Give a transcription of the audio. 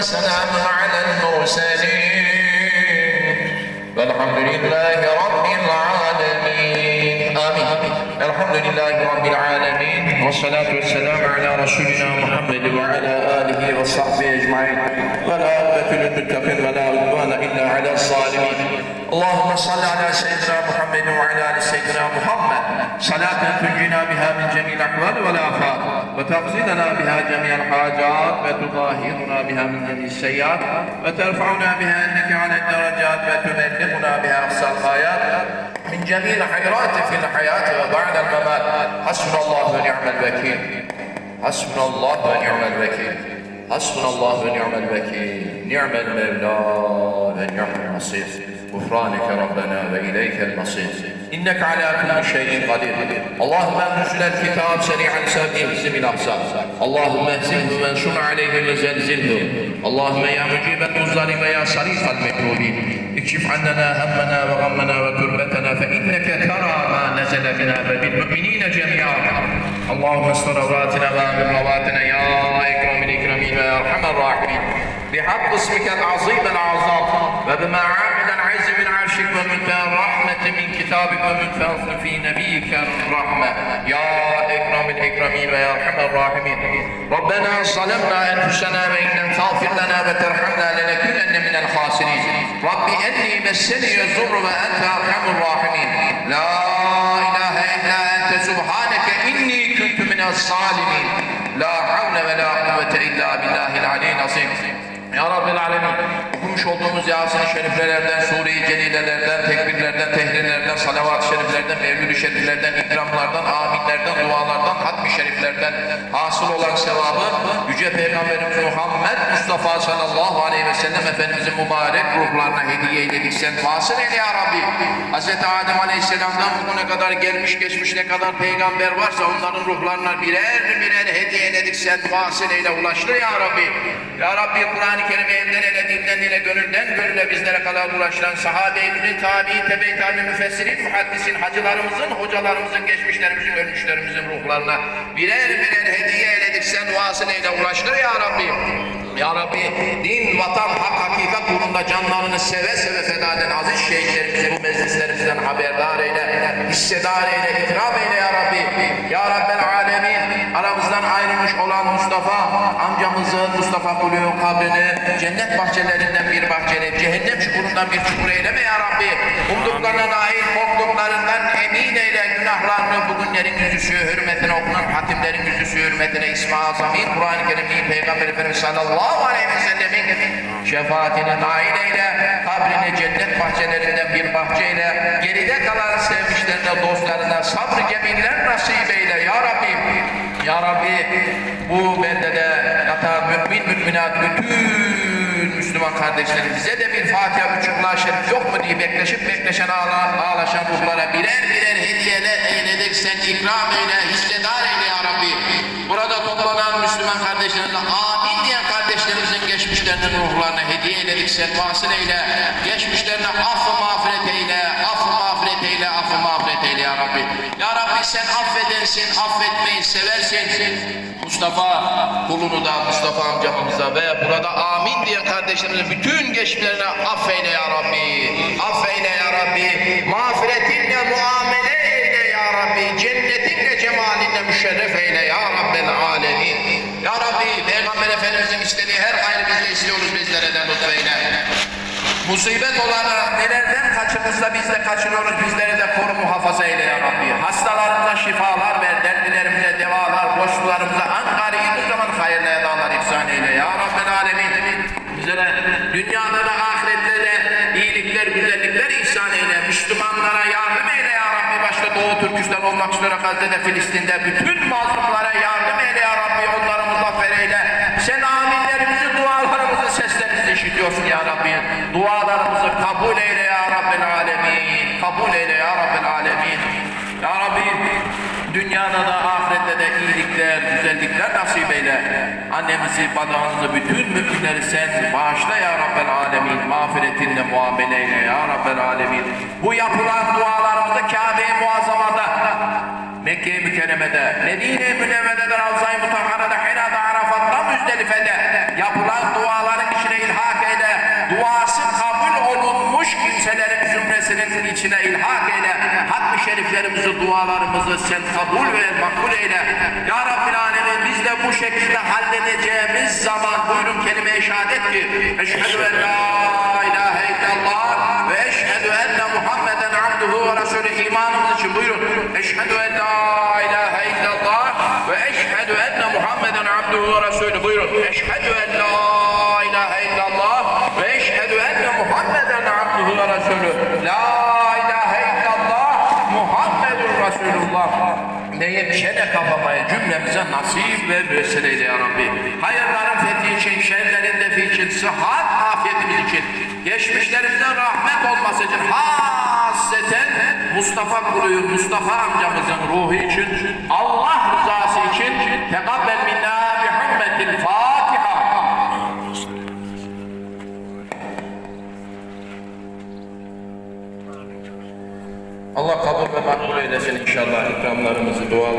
وسلام على المرسلين. والحمد لله رب العالمين. آمين. الحمد لله رب العالمين. والصلاة والسلام على رسولنا محمد وعلى آله وصحبه أجمعين. والعاقبة للمتقين ولا عدوان إلا على الظالمين. اللهم صل على سيدنا محمد وعلى آل سيدنا محمد. صلاة تنجينا بها من جميع الأحوال والآفات. وتقضي لنا بها جميع الحاجات وتطهرنا بها من جميع السيئات وترفعنا بها إنك على الدرجات وتبلغنا بها أقصى الغايات. من جميع الخيرات في الحياة وبعد الممات. حسبنا الله ونعم الوكيل. حسبنا الله ونعم الوكيل. Hasbunallah ve ni'mel vekil, ni'mel mevla ve ni'mel nasir. Gufranike Rabbena ve ileykel nasir. İnnek ala kulli şeyin kadir. Allahümme nüzülel kitab seri'an sabi hizim il aksa. Allahümme ehzimhu ve sun aleyhi ve zelzilhu. Allahümme ya mücibet muzzalime ya sarifal mekrubin. İkşif annena hemmena ve gammena ve türbetena fe inneke tera ma nezele bina ve bil müminine cemiyan. Allahümme estır avratina ve amir الراحمين بحق اسمك العظيم العظام. وبما عامل العز من عرشك ومنتهى الرحمة من كتابك ومنتهى في نبيك الرحمة. يا إكرم الإكرمين ويا أرحم الراحمين. ربنا ظلمنا أنفسنا وإن لم تغفر لنا وترحمنا لنكونن من الخاسرين. رب أني مسني الضر وأنت أرحم الراحمين. لا إله إلا أنت. سبحانك إني كنت من الظالمين. La havle ve la kuvvete illa billahil aleyh nasip. Ya Rabbil Alemin okumuş olduğumuz Yasin-i Şeriflerden, Sure-i Celilelerden, tekbirlerden, tehrilerden, salavat-ı şeriflerden, mevlid-i şeriflerden, ikramlardan, aminlerden, dualardan hatmi şeriflerden hasıl olan sevabı Yüce Peygamberimiz Muhammed Mustafa sallallahu aleyhi ve sellem Efendimizin mübarek ruhlarına hediye eyledik. Sen vasıl eyle ya Rabbi. Hz. Adem aleyhisselamdan bugüne kadar gelmiş geçmiş ne kadar peygamber varsa onların ruhlarına birer birer hediye eyledik. Sen vasıl eyle ulaştır ya Rabbi. Ya Rabbi Kur'an-ı Kerim'i elden ele, dilden dile, gönülden gönüle bizlere kadar ulaştıran sahabe-i tabi, tebe-i tabi, müfessirin, muhaddisin, hacılarımızın, hocalarımızın, geçmişlerimizin, ölmüşlerimizin ruhlarına birer birer hediye eyledik. Sen vasıl eyle ulaştır ya Rabbi. Ya Rabbi din, vatan, hak, hakikat uğrunda canlarını seve seve feda eden aziz şehitlerimizi bu meclislerimizden haberdar eyle, hissedar eyle, ikram eyle ya Rabbi. Ya Rabbel Alemin aramızdan ayrılmış olan Mustafa amcamızın Mustafa Kulü'nün kabrini cennet bahçelerinden bir bahçeli, cehennem çukurundan bir çukur eyleme ya Rabbi. Umduklarına nail, korktuklarından emin eyle günahlarını bugünlerin yüzüsü hürmetine okunan hatimlerin yüzüsü hürmetine İsmi Azami, Kur'an-ı Kerim'i Peygamber Efendimiz sallallahu aleyhi ve sellemin şefaatine nail eyle, kabrini cennet bahçelerinden bir bahçeyle, geride kalan sevmişlerine, dostlarına sabrı cemiller nasip eyle ya Rabbi. Ya Rabbi bu beldede yatan mümin müminat bütün Müslüman kardeşlerimize de bir Fatiha buçukla şerif yok mu diye bekleşip bekleşen ağla, ağlaşan ruhlara birer birer hediyeler eyledik sen ikram eyle, hissedar eyle ya Rabbi. Burada toplanan Müslüman kardeşlerimize amin diyen kardeşlerimizin geçmişlerinin ruhlarına hediye eyledik sen vasıl eyle. Geçmişlerine affı mağfiret eyle, affı mağfiret eyle, affı mağfiret eyle ya Rabbi. Ya Rabbi sen affedensin, affetmeyi seversin. Mustafa kulunu da Mustafa amcamıza ve burada amin diyen kardeşlerimizin bütün geçmişlerine affeyle ya Rabbi. Affeyle ya Rabbi. Mağfiretinle muamele eyle ya Rabbi. Cennetinle cemalinle müşerref eyle ya Rabbel alemin. Ya Rabbi Peygamber Efendimizin istediği her hayrı biz de istiyoruz bizlere de lütfeyle. Musibet olarak nelerden kaçınırsa biz de kaçınıyoruz. Bizleri de koru muhafaza eyle ya Rabbi. Hastalarımıza şifalar ver, dertlilerimize devalar, boşluklarımıza Ankara'yı zaman hayırlı edalar ihsan eyle ya Rabbel Alemin. Bizlere dünyada da ahirette de iyilikler, güzellikler ihsan eyle. Müslümanlara yardım eyle ya Rabbi. Başta Doğu Türkistan olmak üzere Gazze'de, Filistin'de bütün mazlumlara yardım eyle ya Rabbi. Onları muzaffer eyle. Sen aminlerimizi, dualarımızı, seslerimizi işitiyorsun ya Rabbi. Dualarımızı kabul eyle ya Rabbel Alemin. Kabul eyle ya Rabbel Alemin. Ya Rabbi dünyada da ahirette de iyilikler, güzellikler nasip eyle. Annemizi, babamızı, bütün müminleri sen bağışla ya Rabbel Alemin. Mağfiretinle muamele eyle ya Rabbel Alemin. Bu yapılan dualarımızı Kabe-i Muazzama'da Mekke-i Mükerreme'de, Medine-i Münevvere'de, Ravza-i Mutahhara'da, Hira'da, Arafat'ta, Müzdelife'de yapılan duaların içine ilhak eyle. Duası kabul olunmuş kimselerin zümresinin içine ilhak eyle. Şeriflerimizi, dualarımızı sen kabul ve makbul eyle. Ya Rabbil Alemin biz de bu şekilde halledeceğimiz zaman buyurun kelime-i şehadet ki Eşhedü en la ilahe illallah ve eşhedü enne Muhammeden abduhu ve resulü imanımız için buyurun. Eşhedü en la ilahe illallah ve eşhedü enne Muhammeden abduhu ve resulü buyurun. Eşhedü en la ilahe illallah ve eşhedü enne Muhammeden abduhu ve resulü. La ilahe illallah Muhammedun Resulullah deyip çene kapamayı cümlemize nasip ve müessir eyle ya Rabbi. Hayırların fethi için, şerlerin defi için, sıhhat, afiyetimiz için, geçmişlerimizden rahmet olması için, hasreten Mustafa kuluyum, Mustafa amcamızın ruhu için, Allah rızası için, tekabbel minna eylesin inşallah ikramlarımızı, dualarımızı.